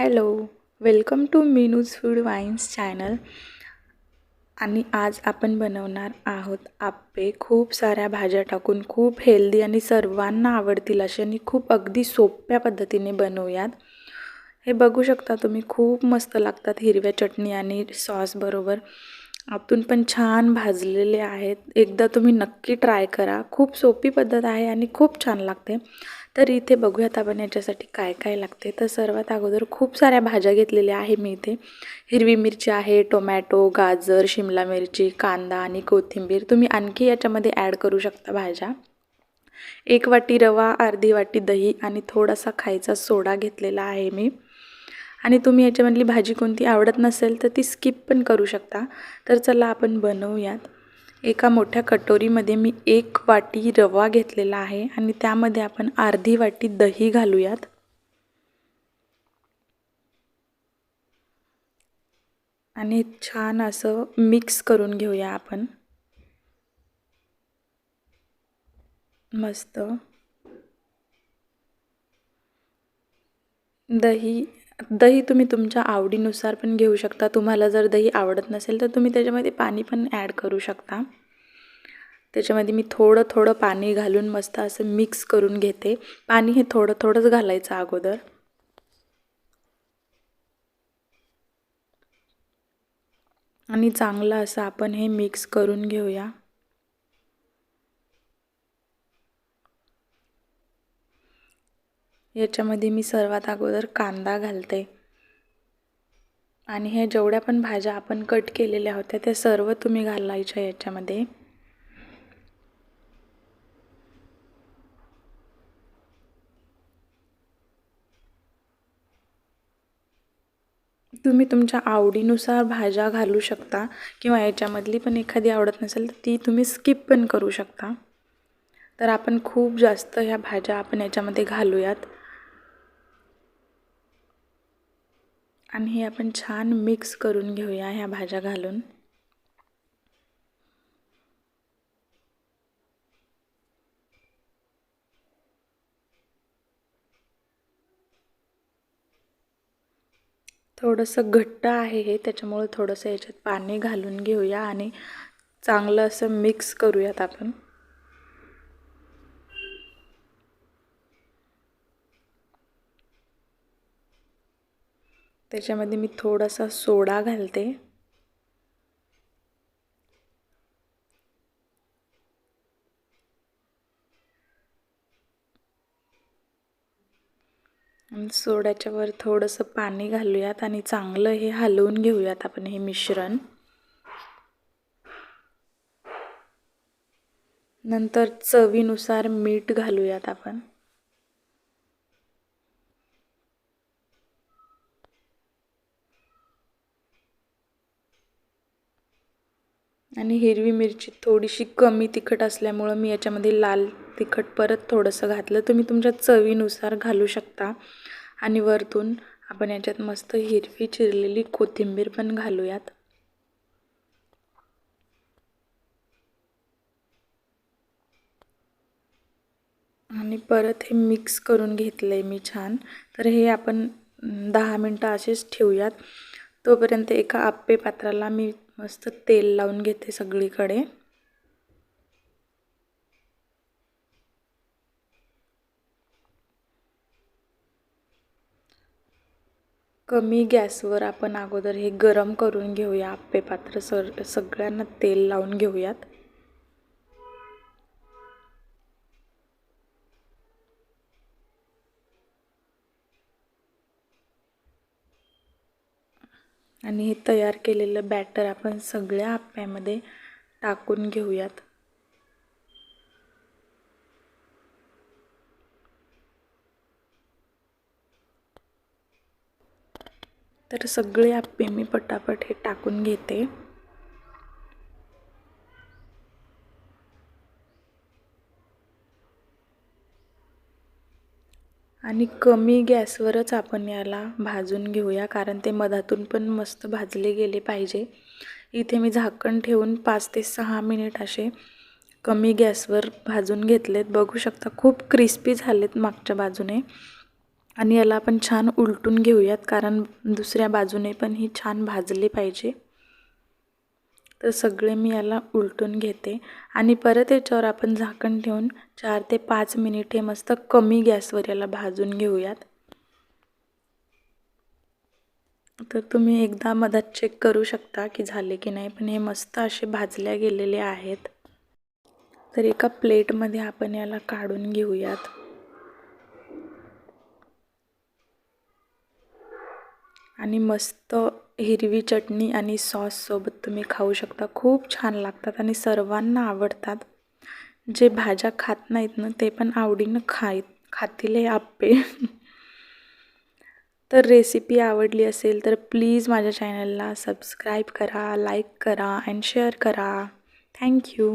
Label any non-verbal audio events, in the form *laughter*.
Hello welcome to Meenu's food wines channel. आणि आज आपण बनवणार आहोत आप्पे. खूप साऱ्या भाज्या टाकून खूप हेल्दी आणि सर्वांना आवडतील असे आणि खूप अगदी सोप्या पद्धतीने बनवूयात. हे बघू शकता तुम्ही खूप मस्त लागतात हिरव्या चटणी आणि सॉसबरोबर आतून पण छान भाजलेले आहेत. एकदा तुम्ही नक्की ट्राय करा. खूप सोपी पद्धत आहे आणि खूप छान लागते. तर इथे बघूयात आपण याच्यासाठी काय काय लागते. तर सर्वात अगोदर खूप साऱ्या भाज्या घेतलेल्या आहे मी इथे. हिरवी मिरची आहे टोमॅटो गाजर शिमला मिरची कांदा आणि कोथिंबीर. तुम्ही आणखी याच्यामध्ये ॲड करू शकता भाज्या. एक वाटी रवा अर्धी वाटी दही आणि थोडासा खायचा सोडा घेतलेला आहे मी. आणि तुम्ही याच्यामधली भाजी कोणती आवडत नसेल तर ती स्किप पण करू शकता. तर चला आपण बनवूयात. एका मोठ्या कटोरीमध्ये मी एक वाटी रवा घेतलेला आहे आणि त्यामध्ये आपण अर्धी वाटी दही घालूयात. आणि छान असं मिक्स करून घेऊया आपण. मस्त. दही दही तुम्ही तुमच्या आवडीनुसार पण घेऊ शकता. तुम्हाला जर दही आवडत नसेल तर तुम्ही त्याच्यामध्ये पाणी पण ॲड करू शकता. त्याच्यामध्ये मी थोडं थोडं पाणी घालून मस्त असं मिक्स करून घेते. पाणी हे थोडं थोडंच घालायचं अगोदर. आणि चांगलं असं आपण हे मिक्स करून घेऊया. याच्यामध्ये मी सर्वात अगोदर कांदा घालते. आणि हे जेवढ्या पण भाज्या आपण कट केलेल्या होत्या त्या सर्व तुम्ही घालायच्या याच्यामध्ये. तुम्ही तुमच्या आवडीनुसार भाज्या घालू शकता किंवा याच्यामधली पण एखादी आवडत नसेल तर ती तुम्ही स्किप पण करू शकता. तर आपण खूप जास्त ह्या भाज्या आपण याच्यामध्ये घालूयात. आणि हे आपण छान मिक्स करून घेऊया ह्या भाज्या घालून. थोडंसं घट्ट आहे हे त्याच्यामुळं थोडंसं याच्यात पाणी घालून घेऊया आणि चांगलं असं मिक्स करूयात आपण. त्याच्यामध्ये मी थोडासा सोडा घालते. सोड्याच्यावर सोड्याच्या वर थोडंसं पाणी घालूयात आणि चांगलं हे हलवून घेऊयात आपण हे मिश्रण. नंतर चवीनुसार मीठ घालूयात आपण. आणि हिरवी मिरची थोडीशी कमी तिखट असल्यामुळं मी याच्यामध्ये लाल तिखट परत थोडंसं घातलं. तुम्ही तुमच्या चवीनुसार घालू शकता. आणि वरतून आपण याच्यात मस्त हिरवी चिरलेली कोथिंबीर पण घालूयात. आणि परत हे मिक्स करून घेतलं आहे मी छान. तर हे आपण दहा मिनटं असेच ठेवूयात. तोपर्यंत एका आप्पे पात्राला मी मस्त तेल लावून घेते सगळीकडे. कमी गॅसवर आपण अगोदर हे गरम करून घेऊया आप्पे पात्र सर सगळ्यांना तेल लावून घेऊयात. आणि हे तयार केलेलं बॅटर आपण सगळ्या आप्यामध्ये टाकून घेऊयात. तर सगळे आप्पे मी पटापट हे टाकून घेते. आणि कमी गॅसवरच आपण याला भाजून घेऊया कारण ते मधातून पण मस्त भाजले गेले पाहिजे. इथे मी झाकण ठेवून पाच ते सहा मिनिट असे कमी गॅसवर भाजून घेतलेत. बघू शकता खूप क्रिस्पी झालेत मागच्या बाजूने. आणि याला आपण छान उलटून घेऊयात कारण दुसऱ्या बाजूने पण ही छान भाजले पाहिजे. तर सगळे मी याला उलटून घेते. आणि परत याच्यावर आपण झाकण ठेवून चार ते पाच मिनिटे मस्त कमी गॅसवर याला भाजून घेऊयात. तर तुम्ही एकदा मधात चेक करू शकता की झाले की नाही पण हे मस्त असे भाजल्या गेलेले आहेत. तर एका प्लेटमध्ये आपण याला काढून घेऊयात. आणि मस्त हिरवी चटणी आणि सॉससोबत तुम्ही खाऊ शकता. खूप छान लागतात आणि सर्वांना आवडतात. जे भाज्या खात नाहीत ना ते पण आवडीनं खाय खातील हे आप्पे. *laughs* तर रेसिपी आवडली असेल तर प्लीज माझ्या चॅनलला सबस्क्राईब करा लाईक करा अँड शेअर करा. थँक्यू